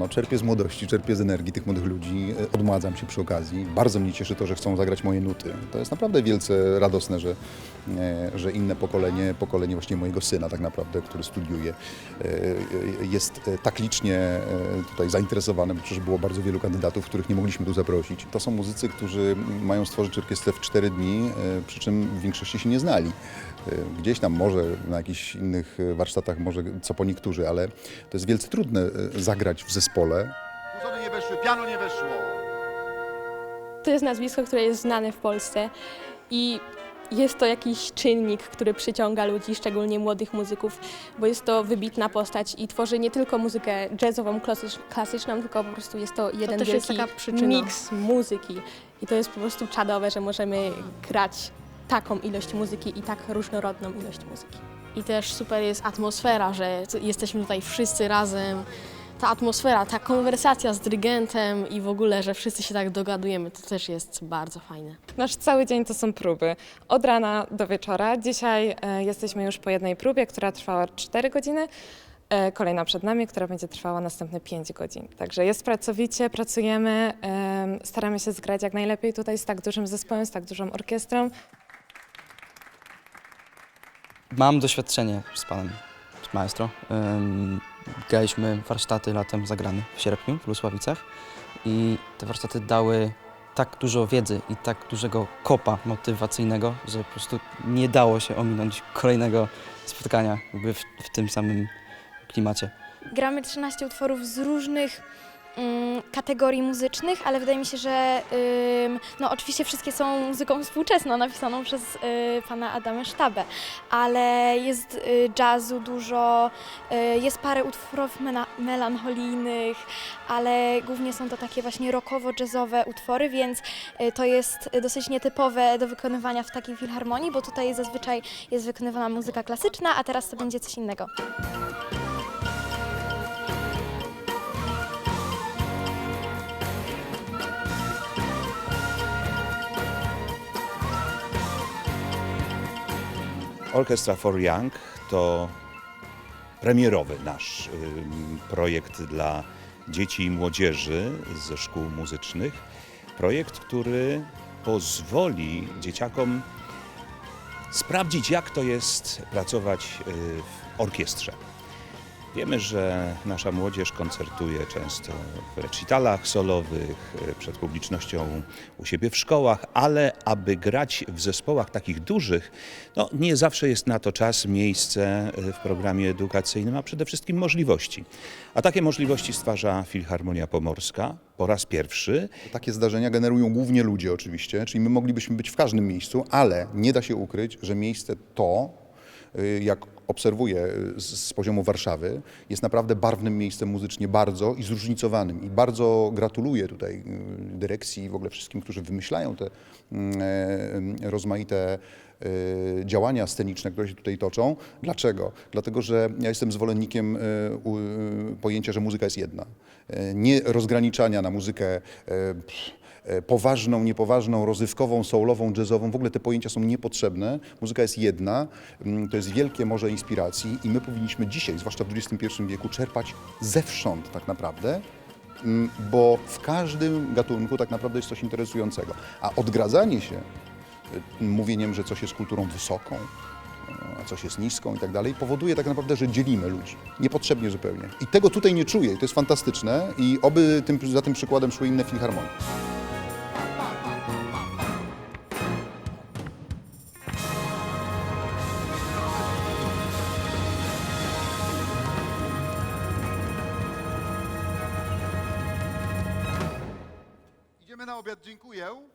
No, czerpię z młodości, czerpię z energii tych młodych ludzi, e, odmładzam się przy okazji. Bardzo mnie cieszy to, że chcą zagrać moje nuty. To jest naprawdę wielce radosne, że, e, że inne pokolenie, pokolenie właśnie mojego syna tak naprawdę, który studiuje, e, jest tak licznie tutaj zainteresowane, bo przecież było bardzo wielu kandydatów, których nie mogliśmy tu zaprosić. To są muzycy, którzy mają stworzyć orkiestrę w 4 dni, przy czym w większości się nie znali. Gdzieś tam może na jakichś innych warsztatach, może co po niektórzy, ale to jest wielce trudne zagrać w zespole. Fuzony nie weszły, piano nie weszło. To jest nazwisko, które jest znane w Polsce i jest to jakiś czynnik, który przyciąga ludzi, szczególnie młodych muzyków, bo jest to wybitna postać i tworzy nie tylko muzykę jazzową, klasycz, klasyczną, tylko po prostu jest to jeden też jest wielki miks muzyki. I to jest po prostu czadowe, że możemy grać taką ilość muzyki i tak różnorodną ilość muzyki. I też super jest atmosfera, że jesteśmy tutaj wszyscy razem. Ta atmosfera, ta konwersacja z dyrygentem i w ogóle, że wszyscy się tak dogadujemy, to też jest bardzo fajne. Nasz cały dzień to są próby. Od rana do wieczora. Dzisiaj e, jesteśmy już po jednej próbie, która trwała 4 godziny. E, kolejna przed nami, która będzie trwała następne 5 godzin. Także jest pracowicie, pracujemy, em, staramy się zgrać jak najlepiej tutaj z tak dużym zespołem, z tak dużą orkiestrą. Mam doświadczenie z panem z maestro. Ym, graliśmy warsztaty latem zagrane w sierpniu w Lusławicach i te warsztaty dały tak dużo wiedzy i tak dużego kopa motywacyjnego, że po prostu nie dało się ominąć kolejnego spotkania jakby w, w tym samym klimacie. Gramy 13 utworów z różnych mm, kategorii muzycznych, ale wydaje mi się, że ym, no oczywiście wszystkie są muzyką współczesną, napisaną przez y, pana Adama Sztabę, ale jest y, jazzu dużo, y, jest parę utworów mena- melancholijnych, ale głównie są to takie właśnie rockowo-jazzowe utwory, więc y, to jest dosyć nietypowe do wykonywania w takiej filharmonii, bo tutaj zazwyczaj jest wykonywana muzyka klasyczna, a teraz to będzie coś innego. Orchestra for Young to premierowy nasz projekt dla dzieci i młodzieży ze szkół muzycznych. Projekt, który pozwoli dzieciakom sprawdzić, jak to jest pracować y, w orkiestrze. Wiemy, że nasza młodzież koncertuje często w recitalach solowych, y, przed publicznością u siebie w szkołach, ale aby grać w zespołach takich dużych, no nie zawsze jest na to czas, miejsce y, w programie edukacyjnym, a przede wszystkim możliwości. A takie możliwości stwarza Filharmonia Pomorska po raz pierwszy. Takie zdarzenia generują głównie ludzie oczywiście, czyli my moglibyśmy być w każdym miejscu, ale nie da się ukryć, że miejsce to, jak obserwuję y, z, poziomu Warszawy, jest naprawdę barwnym miejscem muzycznie, bardzo i zróżnicowanym. I bardzo gratuluję tutaj y, dyrekcji i w ogóle wszystkim, którzy wymyślają te mm, e, rozmaite y, działania sceniczne, które się tutaj toczą. Dlaczego? Dlatego, że ja jestem zwolennikiem y, y, pojęcia, że muzyka jest jedna. Y, Nie rozgraniczania na muzykę y, poważną, niepoważną, rozrywkową, soulową, jazzową. W ogóle te pojęcia są niepotrzebne. Muzyka jest jedna, mm, to jest wielkie morze inspiracji i my powinniśmy dzisiaj, zwłaszcza w XXI wieku, czerpać zewsząd tak naprawdę, mm, bo w każdym gatunku tak naprawdę jest coś interesującego. A odgradzanie się y, mówieniem, że coś jest kulturą wysoką, a coś jest niską i tak dalej, powoduje tak naprawdę, że dzielimy ludzi. Niepotrzebnie zupełnie. I tego tutaj nie czuję i to jest fantastyczne i oby tym, za tym przykładem szły inne filharmonie. Idziemy na obiad, dziękuję.